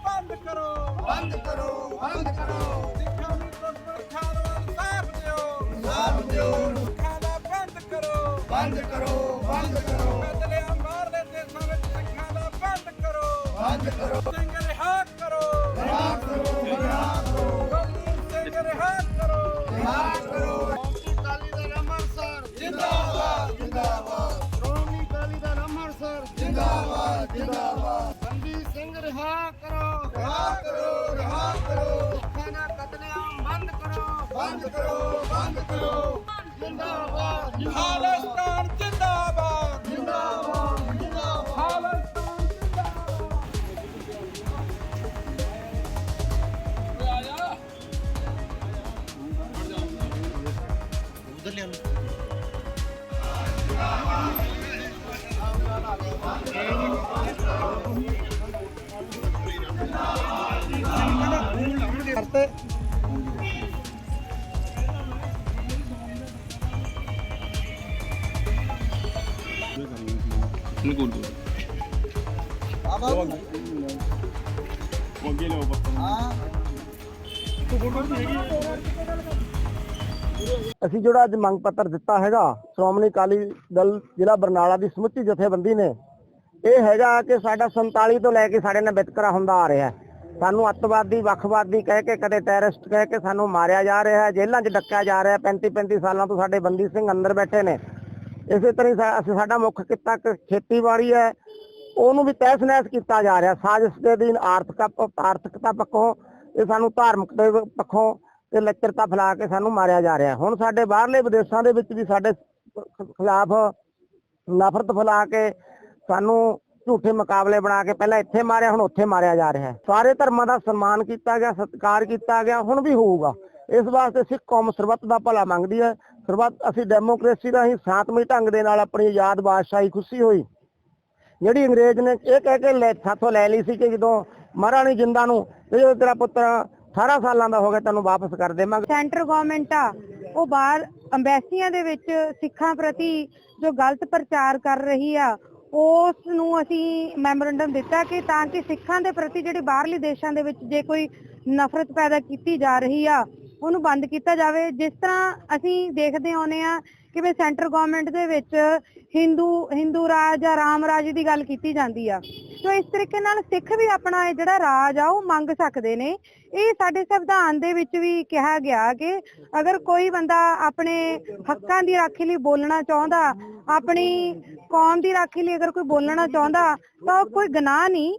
ਬੰਦ ਕਰੋ ਬੰਦ ਕਰੋ। ਬੰਦ ਕਰੋ ਸਿੱਖਾਂ ਨੂੰ ਦੁਸ਼ਮਣ ਨੂੰ ਇਨਸਾਫ ਦਿਓ ਸਾਫ਼ ਦਿਓ ਸਿੱਖਾਂ ਦਾ ਬੰਦ ਕਰੋ ਬੰਦ ਕਰੋ ਬੰਦ ਬੰਦ ਕਰੋ ਬੰਦ ਕਰੋ। ਜਿੰਦਾਬਾਦ। ਖਾਲਿਸਤਾਨ ਜਿੰਦਾਬਾਦ। ਜਿੰਦਾਬਾਦ ਜਿੰਦਾਬਾਦ। ਖਾਲਿਸਤਾਨ ਜਿੰਦਾਬਾਦ। ਕਰਤੇ ਨਿਕਲ ਦੋ ਅੱਗੇ ਲਓ ਅਸੀਂ ਜਿਹੜਾ ਅੱਜ ਮੰਗ ਪੱਤਰ ਦਿੱਤਾ ਹੈਗਾ, ਸ਼੍ਰੋਮਣੀ ਅਕਾਲੀ ਦਲ ਜ਼ਿਲ੍ਹਾ ਬਰਨਾਲਾ ਦੀ ਸਮੁੱਚੀ ਜਥੇਬੰਦੀ ਨੇ, ਇਹ ਹੈਗਾ ਕਿ ਸਾਡਾ 47 ਤੋਂ ਲੈ ਕੇ ਸਾਡੇ ਨਾਲ ਵਿਤਕਰਾ ਹੁੰਦਾ ਆ ਰਿਹਾ ਹੈ। ਸਾਨੂੰ ਅੱਤਵਾਦੀ, ਵੱਖਵਾਦੀ ਕਹਿ ਕੇ ਕਦੇ ਟੈਰਰਿਸਟ ਕਹਿ ਕੇ ਸਾਨੂੰ ਮਾਰਿਆ ਜਾ ਰਿਹਾ ਹੈ, ਜੇਲ੍ਹਾਂ 'ਚ ਡੱਕਿਆ ਜਾ ਰਿਹਾ ਹੈ। 35 35 ਸਾਲਾਂ ਤੋਂ ਸਾਡੇ ਬੰਦੀ ਸਿੰਘ ਅੰਦਰ ਬੈਠੇ ਨੇ। ਇਸੇ ਤਰ੍ਹਾਂ ਹੀ ਸਾ- ਅਸੀਂ ਸਾਡਾ ਮੁੱਖ ਕਿੱਤਾ ਕ- ਖੇਤੀਬਾੜੀ ਹੈ। ਉਹਨੂੰ ਵੀ ਤਹਿਸ ਨਹਿਸ ਕੀਤਾ ਜਾ ਰਿਹਾ। ਸਾਜ਼ਿਸ਼ ਦੇ ਅਧੀਨ ਆਰਥਿਕ, ਆਰਥਿਕਤਾ ਪੱਖੋਂ ਇਹ ਸਾਨੂੰ ਧਾਰਮਿਕ ਦੇ ਪੱਖੋਂ ਤੇ ਲੱਚਰਤਾ ਫੈਲਾ ਕੇ ਸਾਨੂੰ ਮਾਰਿਆ ਜਾ ਰਿਹਾ। ਹੁਣ ਸਾਡੇ ਬਾਹਰਲੇ ਵਿਦੇਸ਼ਾਂ ਦੇ ਵਿੱਚ ਵੀ ਸਾਡੇ ਖਿਲਾਫ ਨਫ਼ਰਤ ਫੈਲਾ ਕੇ ਸਾਨੂੰ ਝੂਠੇ ਮੁਕਾਬਲੇ ਬਣਾ ਕੇ ਪਹਿਲਾਂ ਇੱਥੇ ਮਾਰਿਆ, ਹੁਣ ਉੱਥੇ ਮਾਰਿਆ ਜਾ ਰਿਹਾ। ਹੈ ਸਾਰੇ ਧਰਮਾਂ ਦਾ ਸਨਮਾਨ ਕੀਤਾ ਗਿਆ, ਸਤਿਕਾਰ ਕੀਤਾ ਗਿਆ, ਹੁਣ ਵੀ ਹੋਊਗਾ। ਇਸ ਵਾਸਤੇ ਸਿੱਖ ਕੌਮ ਸਰਬੱਤ ਦਾ ਭਲਾ ਮੰਗਦੀ ਹੈ। ਸਰਬੱਤ ਅਸੀਂ ਡੈਮੋਕ੍ਰੇਸੀ ਦਾ ਹੀ ਸ਼ਾਂਤਮਈ ਢੰਗ ਦੇ ਨਾਲ ਆਪਣੀ ਆਜ਼ਾਦ ਬਾਦਸ਼ਾਹੀ ਖੁਸ਼ੀ ਹੋਈ। ਜਿਹੜੀ ਅੰਗਰੇਜ਼ ਨੇ ਇਹ ਕਹਿ ਕੇ ਲੈ, ਸਾਥੋਂ ਲੈ ਲਈ ਸੀ ਕਿ ਜਦੋਂ ਮਹਾਰਾਣੀ ਜਿੰਦਾ ਨੂੰ ਵੀ ਤੇਰਾ ਪੁੱਤਰ 18 ਸਾਲਾਂ ਦਾ ਹੋ ਗਿਆ, ਤੈਨੂੰ ਵਾਪਸ ਕਰ ਦੇਵਾਂਗੇ। ਸੈਂਟਰ ਗਵਰਨਮੈਂਟ ਆ, ਉਹ ਬਾਹਰ ਅੰਬੈਸੀਆਂ ਦੇ ਵਿੱਚ ਸਿੱਖਾਂ ਪ੍ਰਤੀ ਜੋ ਗਲਤ ਪ੍ਰਚਾਰ ਕਰ ਰਹੀ ਆ ਉਸ ਨੂੰ ਅਸੀਂ ਮੈਮੋਰੰਡਮ ਦਿੱਤਾ ਕਿ ਤਾਂ ਕਿ ਸਿੱਖਾਂ ਦੇ ਪ੍ਰਤੀ ਜਿਹੜੀ ਬਾਹਰਲੀ ਦੇਸ਼ਾਂ ਦੇ ਵਿੱਚ ਜੇ ਕੋਈ ਨਫ਼ਰਤ ਪੈਦਾ ਕੀਤੀ ਜਾ ਰਹੀ ਆ ਉਹਨੂੰ ਬੰਦ ਕੀਤਾ ਜਾਵੇ। ਜਿਸ ਤਰ੍ਹਾਂ ਅਸੀਂ ਦੇਖਦੇ ਆਉਨੇ ਆ ਕਿਵੇਂ ਸੈਂਟਰ ਗਵਰਨਮੈਂਟ ਦੇ ਵਿੱਚ ਹਿੰਦੂ ਹਿੰਦੂ ਰਾਜ ਜਾਂ ਰਾਮ ਰਾਜ ਦੀ ਗੱਲ ਕੀਤੀ ਜਾਂਦੀ ਆ। ਸੋ ਇਸ ਤਰੀਕੇ ਨਾਲ ਸਿੱਖ ਵੀ ਆਪਣਾ ਇਹ ਜਿਹੜਾ ਰਾਜ ਆ, ਉਹ ਮੰਗ ਸਕਦੇ ਨੇ। ਇਹ ਸਾਡੇ ਸੰਵਿਧਾਨ ਦੇ ਵਿੱਚ ਵੀ ਕਿਹਾ ਗਿਆ ਕਿ ਅਗਰ ਕੋਈ ਬੰਦਾ ਆਪਣੇ ਹੱਕਾਂ ਦੀ ਰਾਖੀ ਲਈ ਬੋਲਣਾ ਚਾਹੁੰਦਾ, ਆਪਣੀ ਕੌਮ ਦੀ ਰਾਖੀ ਲਈ ਅਗਰ ਕੋਈ ਬੋਲਣਾ ਚਾਹੁੰਦਾ, ਤਾਂ ਉਹ ਕੋਈ ਗੁਨਾਹ ਨਹੀਂ।